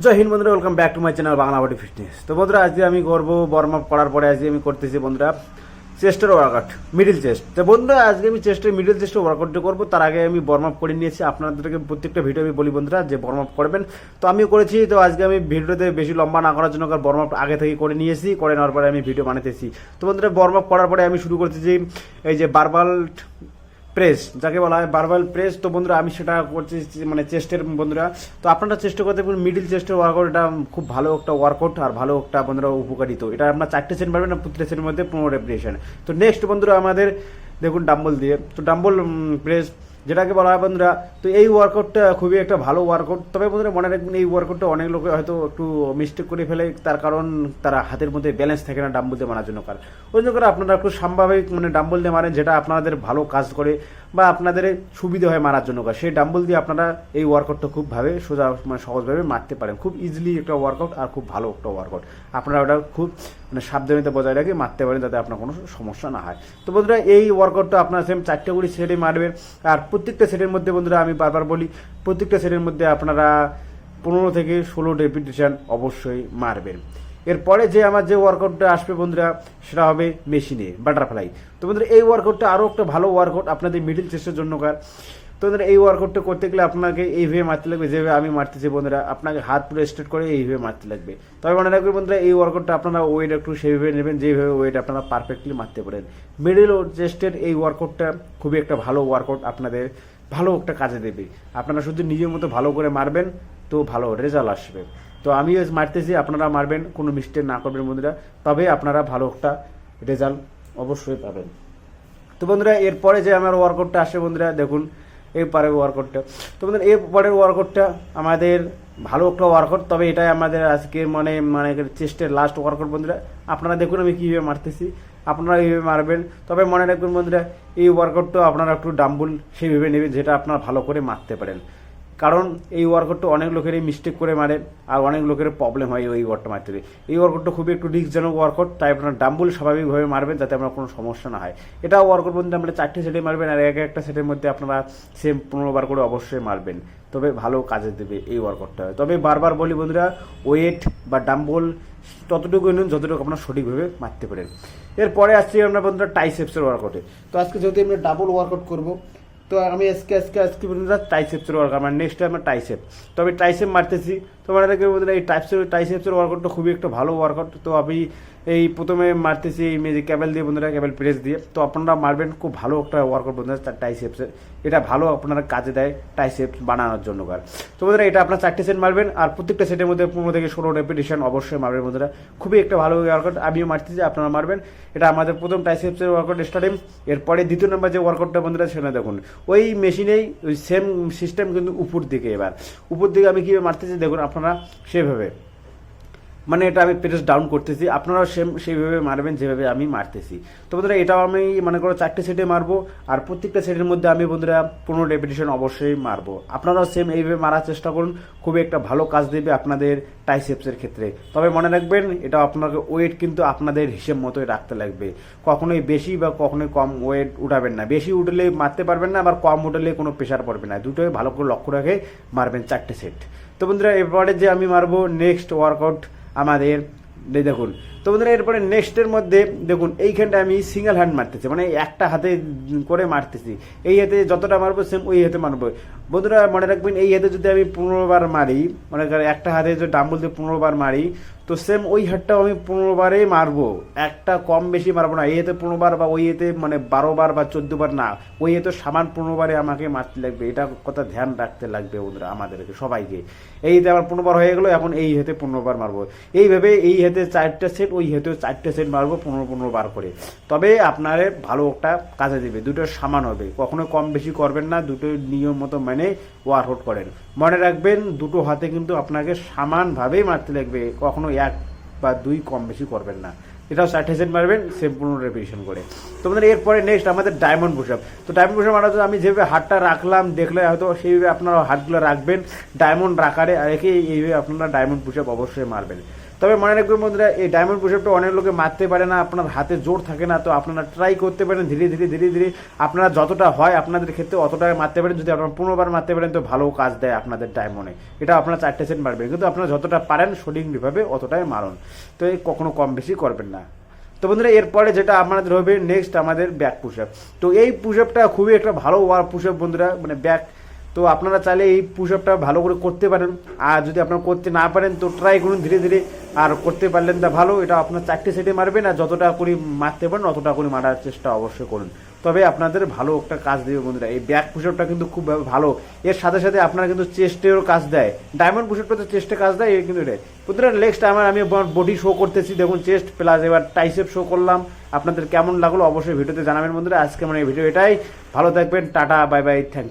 জয় হিন্দ বন্ধুরা welcome back to my channel Bangla body fitness তো বন্ধুরা, আজকে আমি করব বর্ম আপ করার পরে আজকে আমি করতেছি বন্ধুরা চেস্টের ওয়ার্কআউট মিডিল চেস্ট তো বন্ধুরা, আজকে আমি চেস্টের মিডিল চেস্টের ওয়ার্কআউটটা করব, তার আগে আমি বর্ম আপ করে নিয়েছি। আপনাদেরকে প্রত্যেকটা ভিডিও আমি বলি বন্ধুরা, যে বর্ম আপ করবেন। তো আমিও করেছি, তো আজকে আমি ভিডিওতে বেশি লম্বা না করার জন্য বর্ম আপ আগে থেকে করে নিয়েছি, করে নেওয়ার পরে আমি ভিডিও বানাতেছি তো বন্ধুরা বর্ম আপ করার পরে আমি শুরু করতেছি, এই যে বারবাল প্রেস, যাকে বলা হয় বারবার প্রেস তো বন্ধুরা আমি সেটা করছি মানে চেস্টের বন্ধুরা। তো আপনারা চেষ্টা করতে পারেন মিডিল চেস্টের ওয়ার্কআউট এটা খুব ভালো একটা ওয়ার্কআউট আর ভালো একটা বন্ধুরা উপকারিত। এটা আপনার চারটে সেন পারবেন না সেনের মধ্যে পনেরো রেপিটেশন তো নেক্সট বন্ধুরা আমাদের, দেখুন ডাম্বল দিয়ে, তো ডাম্বল প্রেস যেটাকে বলা হয় বন্ধুরা, তো এই ওয়ার্কআউটটা খুবই একটা ভালো ওয়ার্কআউট তবে বন্ধুরা মনে রাখবেন এই ওয়ার্কআউটটা অনেক লোকে হয়তো একটু মিস্টেক করে ফেলে, তার কারণ তারা হাতের মধ্যে ব্যালেন্স থাকে না ডাম্বল দিয়ে মারার জন্য কার। ওই জন্য করে আপনারা একটু স্বাভাবিক মানে ডাম্বল দিয়ে মারেন, যেটা আপনাদের ভালো কাজ করে বা আপনাদের সুবিধা হয় মারার জন্য কার। সেই ডাম্বল দিয়ে আপনারা এই ওয়ার্কআউটটা খুবভাবে সোজা মানে সহজভাবে মারতে পারেন। খুব ইজিলি একটা ওয়ার্কআউট আর খুব ভালো একটা ওয়ার্কআউট আপনারা ওটা খুব মানে সাবধানতা বজায় রেখে মারতে পারেন, যাতে আপনার কোনো সমস্যা না হয়। তো বন্ধুরা, এই ওয়ার্কআউটটা আপনারা সেম চারটে করে সেটে মারবেন। আর প্রত্যেকটা সেটের মধ্যে বন্ধুরা আমি বারবার বলি, প্রত্যেকটা সেটের মধ্যে আপনারা পনেরো থেকে ষোলো রেপিটেশন অবশ্যই মারবেন। এরপরে যে আমার যে ওয়ার্কআউটটা আসবে বন্ধুরা, সেটা হবে মেশিনে বাটারফ্লাই তো বন্ধুরা, এই ওয়ার্কআউটটা আরও একটা ভালো ওয়ার্কআউট আপনাদের মিডিল চেস্টের জন্য কার। তো বন্ধুরা, এই ওয়ার্কআউটটা করতে গেলে আপনাকে এইভাবে মারতে লাগবে, যেভাবে আমি মারতেছি বন্ধুরা, আপনাকে হাত পুরো স্ট্রেট করে এইভাবে মারতে লাগবে। তবে মনে রাখবেন বন্ধুরা, এই ওয়ার্কআউটটা আপনারা ওয়েট একটু সেইভাবে নেবেন, যেভাবে ওয়েট আপনারা পারফেক্টলি মারতে পারেন। মিডিল চেস্টের এই ওয়ার্কআউটটা খুবই একটা ভালো ওয়ার্কআউট আপনাদের ভালো একটা কাজে দেবে। আপনারা শুধু নিজের মতো ভালো করে মারবেন, তো ভালো রেজাল্ট আসবে। তো আমিও মারতেছি, আপনারা মারবেন, কোনো মিস্টেক না করবেন বন্ধুরা। তবে আপনারা ভালো একটা রেজাল্ট অবশ্যই পাবেন। তো বন্ধুরা, এরপরে যে আমার ওয়ার্কআউটটা আসে বন্ধুরা, দেখুন এর পরের ওয়ার্কআউটটা তো বন্ধুরা এর পরের ওয়ার্কআউটটা আমাদের ভালো একটা ওয়ার্কআউট তবে এটাই আমাদের আজকে মানে মানে চেস্টের লাস্ট ওয়ার্কআউট বন্ধুরা। আপনারা দেখুন আমি কীভাবে মারতেছি, আপনারা এইভাবে মারবেন। তবে মনে রাখবেন বন্ধুরা, এই ওয়ার্কআউটটা আপনারা একটু ডাম্বুল সেইভাবে নেবেন, যেটা আপনারা ভালো করে মারতে পারেন। কারণ এই ওয়ার্কআউটটা অনেক লোকেরই মিস্টেক করে মারে আর অনেক লোকের প্রবলেম হয় এই ওয়ার্কটা মারতে। এই ওয়ার্কআউটটা খুবই একটু রিস্কজনক ওয়ার্কআউট, তাই আপনার ডাম্বুল স্বাভাবিকভাবে মারবেন যাতে আপনার কোনো সমস্যা না হয়। এটা ওয়ার্কআউট বলতে আমরা চারটে সেটে মারবেন আর এক একটা সেটের মধ্যে আপনারা সেম পনেরো বার করে অবশ্যই মারবেন। তবে ভালো কাজে দেবে এই ওয়ার্কআউটটা। তবে বারবার বলি বন্ধুরা ওয়েট বা ডাম্বল ততটুকু নিন যতটুকু আপনারা সঠিকভাবে মারতে পারেন। এরপরে আসছি আমরা বন্ধুরা টাইসেপসের ওয়ার্কআউটে তো আজকে যেহেতু আমরা ডাবল ওয়ার্কআউট করব তো আমি আজকে আজকে আজকে বন্ধুরা টাইসেপসের ওয়ার্ক আমার নেক্সট টাইম টাইসেপ তো আমি টাইসেপ মারতেছি। তো রাখবে বন্ধুরা, এই টাইপসের টাইসেপসের ওয়ার্কআউটটা খুবই একটা ভালো ওয়ার্কআউট তো আমি এই প্রথমে মারতেছি এই মেয়ে ক্যাবেল দিয়ে বন্ধুরা ক্যাবেল প্রেস দিয়ে। তো আপনারা মারবেন, খুব ভালো একটা ওয়ার্কআউট বন্ধুরা, তার টাই টাইসেপসের এটা ভালো আপনারা কাজে দেয় টাই টাইসেপস বানানোর জন্য কার তো বন্ধুরা, এটা আপনার চারটে সেট মারবেন, আর প্রত্যেকটা সেটের মধ্যে পনেরো থেকে ষোলো রেপিটেশন অবশ্যই মারবেন বন্ধুরা। খুবই একটা ভালো ওয়ার্কআউট আমিও মারতেছি, আপনারা মারবেন। এটা আমাদের প্রথম টাই টাইসেপসের ওয়ার্কআউট স্টার্টিং এরপরে দ্বিতীয় নম্বর যে ওয়ার্কআউটটা বন্ধুরা, সেটা দেখুন। ওই মেশিনেই ওই সেম সিস্টেম কিন্তু উপর দিকে এবার। উপর দিকে আমি কীভাবে মারতেছি, দেখুন আপনারা সেভাবে। মানে এটা আমি প্রেস ডাউন করতেছি। আপনারাও সেম সেইভাবে মারবেন যেভাবে আমি মারতেছি। তো বন্ধুরা, এটাও আমি মনে করো চারটে সেটে মারবো, আর প্রত্যেকটা সেটের মধ্যে আমি বন্ধুরা পনেরো রেপিটেশন অবশ্যই মারবো। আপনারাও সেম এইভাবে মারার চেষ্টা করুন, খুবই একটা ভালো কাজ দেবে আপনাদের টাইসেপসের ক্ষেত্রে। তবে মনে রাখবেন, এটা আপনাকে ওয়েট কিন্তু আপনাদের হিসেব মতোই রাখতে লাগবে। কখনোই বেশি বা কখনোই কম ওয়েট উঠাবেন না। বেশি উঠলে মারতে পারবেন না, আবার কম উঠলে কোনো প্রেশার পড়বে না। দুটোই ভালো করে লক্ষ্য রাখে মারবেন চারটে সেট তো বন্ধুরা এরপরে যে আমি মারবো নেক্সট ওয়ার্কআউট আমাদের দেখুন তো বন্ধুরা, এরপরে নেক্সটের মধ্যে দেখুন এইখানটা আমি সিঙ্গেল হ্যান্ড মারতেছি মানে একটা হাতে করে মারতেছি। এই হাতে যতটা মারবো সেম ওই হাতে মারবো। বন্ধুরা, মনে রাখবেন, এই হাতে যদি আমি পনেরো বার মারি, মনে করেন একটা হাতে যদি ডাম্বল দিয়ে পনেরো বার মারি, তো সেম ওই হাতটাও আমি পনেরোবারেই মারবো। একটা কম বেশি মারবো না, এই হাতে পনেরো বার বা ওই হাতে মানে বারো বার বা চোদ্দ বার না, ওই হাতে সামান পনেরো বারে আমাকে মারতে লাগবে। এটা কথা ধ্যান রাখতে লাগবে বন্ধুরা, আমাদেরকে, সবাইকে। এই হাতে আমার পনেরো বার হয়ে গেলো, এখন এই হাতে পনেরো বার মারবো। এইভাবে এই হাতে চারটে সেট ওই হেতু চারটে সেট মারবো, পনেরো পনেরো বার করে। তবে আপনার ভালো একটা কাজে দেবে, দুটো সমান হবে। কখনো কম বেশি করবেন না, দুটো নিয়ম মতো মানে ওয়ার্কআউট করেন। মনে রাখবেন, দুটো হাতে কিন্তু আপনাকে সমানভাবেই মারতে লাগবে, কখনো এক বা দুই কম বেশি করবেন না। এটাও চারটে সেট মারবেন সেম পনেরো রেপিটেশন করে। তোমাদের এরপরে নেক্সট আমাদের ডায়মন্ড পুশ তো ডায়মন্ড পুশ মারা আমি যেভাবে হাতটা রাখলাম, দেখলে হয়তো সেইভাবে আপনারা হাতগুলো রাখবেন। ডায়মন্ড রাখারে রেখে এইভাবে আপনারা ডায়মন্ড পুশ অবশ্যই মারবেন। তো তবে মনে রাখবেন বন্ধুরা, এই ডায়মন্ড পুষআপটা অনেক লোকে মারতে পারে না, আপনার হাতে জোর থাকে না, তো আপনারা ট্রাই করতে পারেন, ধীরে ধীরে ধীরে ধীরে। আপনারা যতটা হয় আপনাদের ক্ষেত্রে অতটা মারতে পারেন, যদি আপনারা পনেরোবার মারতে পারেন, তো ভালো কাজ দেয় আপনাদের ডায়মন্ডে এটা আপনারা চারটে সেট মারবেন, কিন্তু আপনারা যতটা পারেন সঠিকভাবে অতটাই মারুন। তো এই কখনো কম বেশি করবেন না। তো বন্ধুরা, এরপরে যেটা আমাদের হবে নেক্সট আমাদের ব্যাক পুশ তো এই পুশ আপটা খুবই একটা ভালো ওয়ার পুশ বন্ধুরা মানে ব্যাক তো আপনারা চাইলে এই পুশ আপটা ভালো করে করতে পারেন। আর যদি আপনারা করতে না পারেন, তো ট্রাই করুন ধীরে ধীরে। আর করতে পারলেন তা ভালো, এটা আপনার চারটে সেটে মারবেন, আর যতটা করে মারতে পারেন, অতটা করে মারার চেষ্টা অবশ্যই করুন। তবে আপনাদের ভালো একটা কাজ দেবে বন্ধুরা, এই ব্যাক পুষআপটা কিন্তু খুব ভালো। এর সাথে সাথে আপনারা কিন্তু চেস্টেরও কাজ দেয়। ডায়মন্ড পুষআপটা তো চেস্টে কাজ দেয় কিন্তু এটাই। বন্ধুরা নেক্সট আমার, আমি বডি শো করতেছি। দেখুন চেস্ট প্লাস এবার টাইসেপ শো করলাম। আপনাদের কেমন লাগল অবশ্যই ভিডিওতে জানাবেন বন্ধুরা। আজকে মানে এই ভিডিও এটাই। ভালো থাকবেন, tata bye bye thank you